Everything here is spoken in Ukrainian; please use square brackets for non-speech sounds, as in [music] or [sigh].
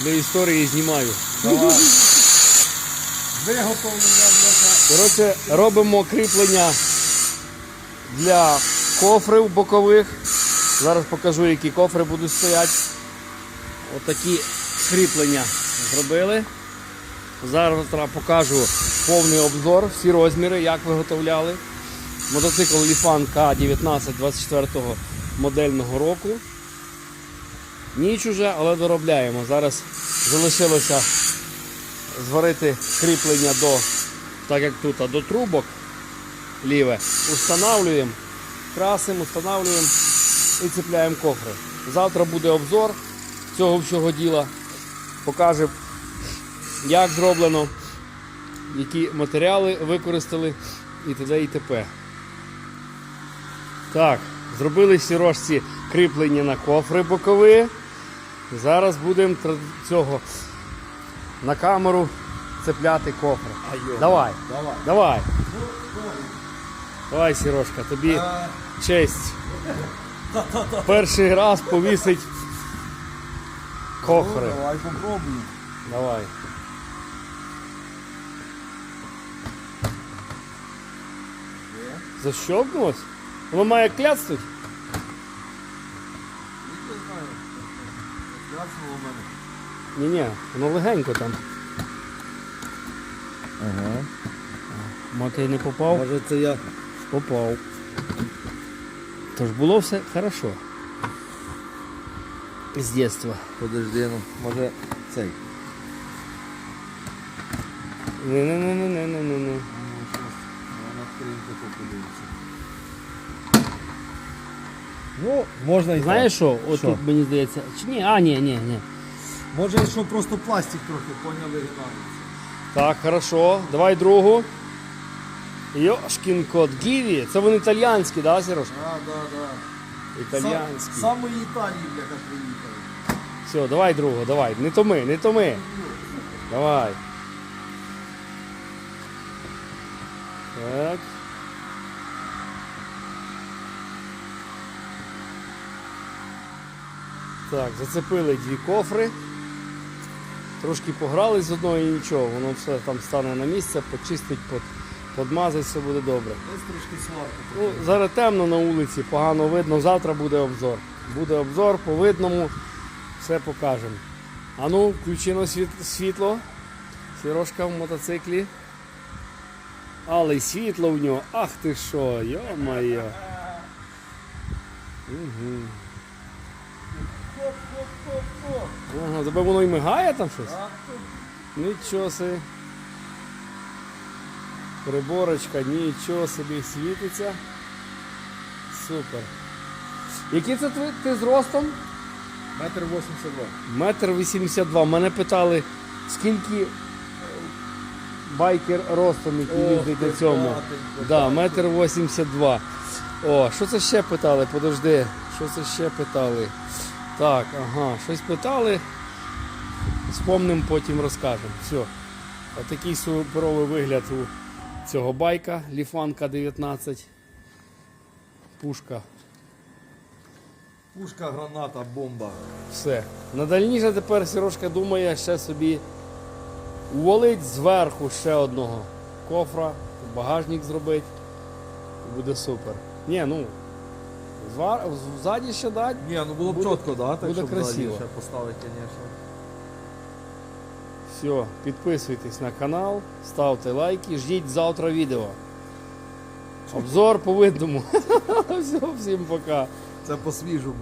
для історії знімаю. Виготовлення Коротше, робимо кріплення для кофрів бокових. Зараз покажу, які кофри будуть стояти. Отакі кріплення зробили. Зараз покажу повний обзор, всі розміри, як виготовляли. Мотоцикл Lifan К19 24 модельного року. Ніч уже, але доробляємо. Зараз залишилося зварити кріплення до, так як тут, до трубок ліве. Устанавлюємо, красимо, устанавлюємо і цепляємо кофри. Завтра буде обзор цього всього діла. Покажемо, як зроблено, які матеріали використали і т.д. і т.п. Так, зробили сірожці кріплення на кофри бокові. Зараз будемо цього на камеру цепляти кофри. Айо. Давай, Давай. давай. Давай, Сірошка, тобі Е, честь. Перший раз повісить кофри. ну, Давай попробуємо. Давай. Защелкнулось? Воно має кляцнуть? Кляцнуло в мене. Ні-ні, воно легенько там. Ага. Мотий не попав? Може це я. Попав. Тож було все хорошо. З дитинства. Подожди, ну, може цей. Не-не-не-не-не-не-не. Ну. Вона скринька подивиться. Ну, можна і Знаєш так. що? От Що? тут мені здається. Чи ні? А, ні, ні, ні. Може, що просто пластик трохи поняли вигинається. Так, хорошо. Давай другу. Йошкін кот Гіві. Це вони італіянські, да, Сереж? А, да, да. Італіянські. Сам, самої Італії, бляха, приїхали. Все, давай другу, давай. Не томи, не томи. Давай. Так. Так, зацепили дві кофри. Трошки пограли з одної і нічого, воно все там стане на місце, почистить, под, подмазать, все буде добре. Десь трошки сварку. Ну, зараз темно на вулиці, погано видно. Завтра буде обзор. Буде обзор по видному, все покажемо. А ну, включено світ- світло. Сірошка в мотоциклі. Але й світло в нього. Ах ти що, йо-моє. Угу. Ага, тебе воно і мигає там щось? Нічого собі. Приборочка, нічого собі світиться. Супер. Який це ти з ростом? метр 82. Метр 82. Мене питали, скільки е, байкер ростом, який їздить на цьому. Да, метр 82. О, що це ще питали? Подожди, що це ще питали? Так, ага, щось питали. Спомним, потім розкажемо. Все. Отакий суперовий вигляд у цього байка Ліфанка 19. Пушка. Пушка, граната, бомба. Все. На дальніше тепер Сірошка думає ще собі увалить зверху ще одного кофра, багажник зробить. Буде супер. Ні, ну, ззаді ще дать. Ні, ну було б Буде- чітко, да? Так, буде щоб красиво. ще поставити, звісно. Все, підписуйтесь на канал, ставте лайки, ждіть завтра відео. Обзор по видному. [laughs] Все, всім пока. Це по-свіжому.